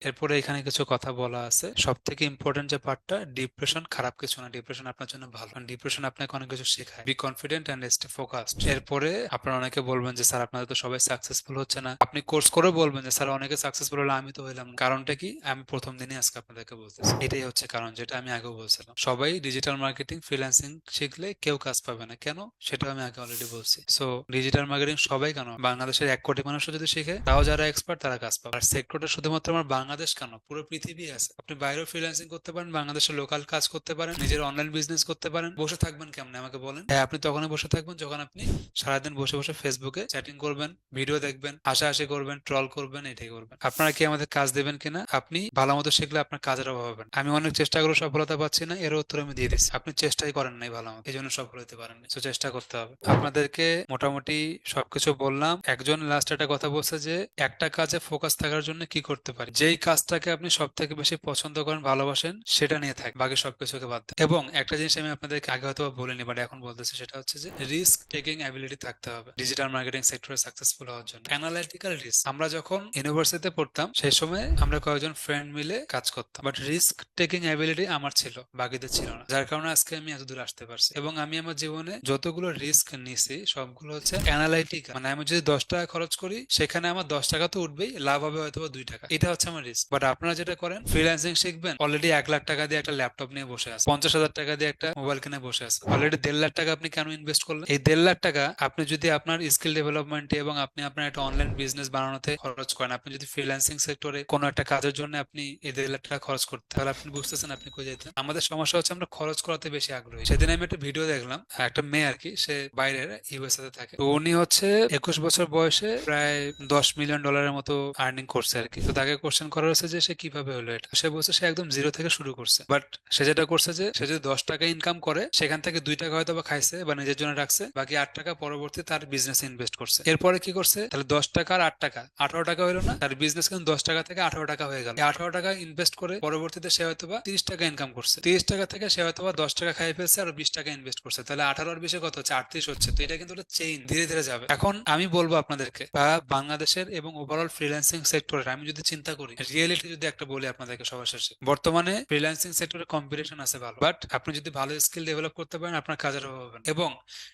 এরপরে এখানে কিছু কথা বলা আছে। সব থেকে ইম্পর্টেন্ট যে পার্টটা ডিপ্রেশন খারাপ কিছু না। ডিপ্রেশন আপনার জন্য ভালো। কারণ ডিপ্রেশন আপনাকে অনেক কিছু শেখায়। Be confident and stay focused এরপরে আপনারা অনেকে বলবেন যে, স্যার আপনাদের তো সবাই সাকসেসফুল হচ্ছে না। আপনি কোর্স করে বলবেন যে, স্যার, অনেকে সাকসেসফুল হলো আমি তো হইলাম। কারণটা কি? আমি প্রথম দিনই আজকে আপনাদেরকে বলতেছি। এটাই হচ্ছে কারণ যেটা আমি আগেও বলছিলাম। সবাই ডিজিটাল মার্কেটিং ফ্রিল্যান্সিং শিখলে কেউ কাজ পাবে না। কেন? সেটা আমি আগে অলরেডি বলছি। সো ডিজিটাল মার্কেটিং সবাই কেন? বাংলাদেশের এক কোটি মানুষও যদি শিখে, তাও যারা এক্সপার্ট তারা কাজ পাবে। আর সেক্টরটা শুধুমাত্র আমার বাংলাদেশ কেন? পুরো পৃথিবী আছে। আপনি বাইরেও ফ্রিল্যান্সিং করতে পারেন, বাংলাদেশের লোকাল কাজ করতে পারেন, নিজের অনলাইন বিজনেস করতে পারেন। বসে থাকবেন কেমন? আমাকে বলেন। হ্যাঁ আপনি তখনই বসে থাকবেন যখন আপনি সারাদিন বসে বসে ফেসবুকে চ্যাটিং করবেন ভিডিও দেখবেন, হাসাহাসি করবেন ট্রল করবেন, এটাই করবেন। আপনারা কি আমাদের কাজ দেবেন কিনা? আপনি ভালো মতো শিখলে আপনার কাজের অভাব হবেন আমি অনেক চেষ্টা করে সফলতা পাচ্ছি না, এর উত্তর আমি দিয়ে দিচ্ছি। আপনি চেষ্টাই করেন নাই ভালো মতো এই জন্য সফল হতে পারেননি তো চেষ্টা করতে হবে। আপনাদেরকে মোটামুটি সবকিছু বললাম। একজন লাস্ট একটা কথা বলছে যে, একটা কাজে ফোকাস থাকার জন্য কি করতে পারি? যেই কাজটাকে আপনি সব থেকে বেশি পছন্দ করেন, ভালোবাসেন, সেটা নিয়ে থাক বাকি সবকিছুকে বাদ দেন। এবং একটা জিনিস আমি আপনাদেরকে আগে হয়তো বলিনি বাট এখন বলতেছি, সেটা হচ্ছে যে রিস্ক টেকিং অ্যাবিলিটি থাকতে হবে। ডিজিটাল মার্কেটিং সেক্টরে সাকসেসফুল হওয়ার জন্য। অ্যানালাইটিক্যাল রিস্ক আমরা যখন ইউনিভার্সিটিতে পড়তাম, সেই সময় আমরা কয়েকজন ফ্রেন্ড মিলে কাজ করতাম বাট রিস্ক টেকিং অ্যাবিলিটি আমার ছিল, বাকিদের ছিল না। যার কারণে আজকে আমি এত দূর আসতে পারছি। এবং আমি আমার জীবনে যতগুলো রিস্ক নিছি, সবগুলো হচ্ছে অ্যানালাইটিক্যাল মানে আমি যদি দশ টাকা খরচ করি, সেখানে আমার দশ টাকা তো উঠবেই, লাভ হবে হয়তো দুই টাকা। এটা হচ্ছে আমার রিস্ক বাট আপনারা যেটা করেন ফ্রিল্যান্সিং শিখবেন অলরেডি এক লাখ টাকা দিয়ে একটা ল্যাপটপ নিয়ে বসে আছে পঞ্চাশ হাজার টাকা দিয়ে একটা মোবাইল কিনে বসে আছে অলরেডি দেড় লাখ টাকা আপনি কেন ইনভেস্ট করলেন? এই দেড় লাখ টাকা আপনি যদি আপনার স্কিল ডেভেলপমেন্টে এবং আপনি আপনার একটা অনলাইন বিজনেস বানানোতে খরচ করেন, আপনি যদি ফ্রিল্যান্সিং সেক্টরে কোনো একটা কাজের জন্য আপনি এই দেড় লাখ টাকা খরচ করতে তাহলে আপনি বুঝতেছেন আপনি কই যেতেন আমাদের সমস্যা হচ্ছে আমরা খরচ করাতে বেশি আগ্রহী। সেদিন আমি একটা ভিডিও দেখলাম, একটা মেয়ে আর কি, সে বাইরের ইউএসএ তে থাকে। তো উনি হচ্ছে একুশ বছর বয়সে প্রায় দশ মিলিয়ন ডলারের মতো আর্নিং করছে আর কি। তো তাকে কোশ্চেন করা হচ্ছে যে সে কীভাবে হলো এটা? সে বলছে সে একদম জিরো থেকে শুরু করছে। বাট সে যেটা করছে যে, সে যদি দশ টাকা ইনকাম করে, সেখান থেকে দুই টাকা হয়তো বা খাইছে বা নিজের জন্য রাখছে, বাকি আট টাকা পরবর্তী তার বিজনেসে ইনভেস্ট করছে। এরপরে কি করছে? তাহলে দশ টাকা আর আট টাকা। আঠারো টাকা হলো না, তার বিজনেস কিন্তু দশ টাকা থেকে আঠারো টাকা হয়ে গেল। আঠারো টাকা ইনভেস্ট করে পরবর্তীতে সে হয়তো বা তিরিশ টাকা ইনকাম করছে। তিরিশ টাকা থেকে সে হয়তো বা দশ টাকা খাই ফেলছে আর বিশ টাকা ইনভেস্ট করছে। তাহলে আঠারো আর বিশে কত হচ্ছে? আটত্রিশ হচ্ছে। তো এটা কিন্তু চেইন ধীরে ধীরে যাবে। এখন আমি বলব আপনাদেরকে বা বাংলাদেশের এবং ওভারঅল ফ্রিল্যান্সিং সেক্টরের আমি যদি চিন্তা করি রিয়েলিটি যদি একটা বলি আপনাদেরকে সবার শেষে, বর্তমানে ফ্রিল্যান্সিং সেক্টরে কম্পিটিশন আছে ভালো বাট আপনি যদি ভালো স্কিল ডেভেলপ করতে পারেন, আপনার কাজের অভাব হবে এবং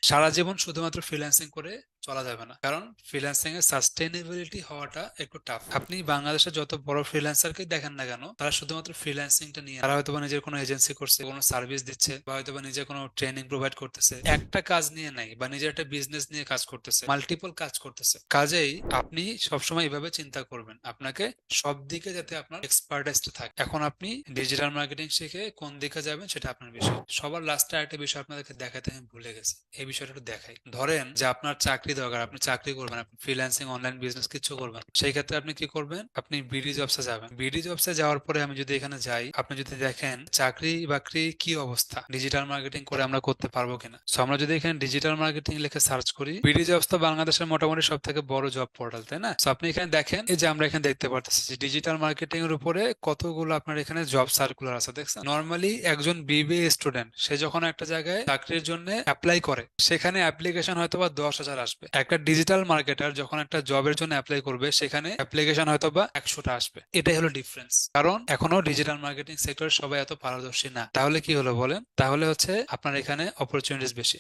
সারা জীবন শুধুমাত্র ফ্রিল্যান্সিং করে চলা যাবে না। কারণ ফ্রিল্যান্সিং এর সাস্টেনেবিলিটি হওয়াটা একটু টাফ আপনি বাংলাদেশের যত বড় ফ্রিল্যান্সারকে দেখেন না কেন, তারা শুধুমাত্র ফ্রিল্যান্সিংটা নিয়ে, তারা হয়তো বা নিজের কোনো এজেন্সি করছে, কোনো সার্ভিস দিচ্ছে, বা হয়তো বা নিজের কোনো ট্রেনিং প্রোভাইড করতেছে। একটা কাজ নিয়ে নাই, বা নিজের একটা বিজনেস নিয়ে কাজ করতেছে মাল্টিপল কাজ করতেছে। কাজেই আপনি সবসময় এভাবে চিন্তা করবেন, আপনাকে সব দিকে যাতে আপনার এক্সপার্টাইজটা থাকে। এখন আপনি ডিজিটাল মার্কেটিং শিখে কোন দিকে যাবেন সেটা আপনার বিষয়। সবার লাস্টে একটা বিষয় আপনাদেরকে দেখাতে আমি ভুলে গেছি, এই বিষয়টা একটু দেখাই। ধরেন যে আপনার চাকরি দরকার, আপনি চাকরি করবেন, আপনি ফ্রিল্যান্সিং অনলাইন বিজনেস কিছু করবেন। সেই ক্ষেত্রে আপনি কি করবেন? আপনি বিডি জবসে যাবেন। বিডি জবসে যাওয়ার পরে আমি যদি এখানে যাই, আপনি যদি দেখেন চাকরি বাকরি কি অবস্থা ডিজিটাল মার্কেটিং করে আমরা করতে পারব কিনা। সো আমরা যদি এখানে ডিজিটাল মার্কেটিং লিখে সার্চ করি বিডি জবস তো বাংলাদেশের মোটামুটি সব থেকে বড় জব পোর্টাল তাই না? সো আপনি এখানে দেখেন, এই যে আমরা এখানে দেখতে পারতেছি যে ডিজিটাল মার্কেটিং এর উপরে কতগুলো আপনার এখানে জব সার্কুলার আছে, দেখছেন? নর্মালি একজন বিবিএ স্টুডেন্ট সে যখন একটা জায়গায় চাকরির জন্য অ্যাপ্লাই করে, সেখানে অ্যাপ্লিকেশন হয়তো বা দশ হাজার আসবে একটা ডিজিটাল মার্কেটার যখন একটা জবের জন্য অ্যাপ্লাই করবে, সেখানে অ্যাপ্লিকেশন হয়তো বা একশোটা আসবে। এটাই হলো ডিফারেন্স কারণ এখনও ডিজিটাল মার্কেটিং সেক্টর সবাই এত পারদর্শী না। তাহলে কি হলো বলেন? তাহলে হচ্ছে আপনার এখানে অপরচুনিটিস বেশি।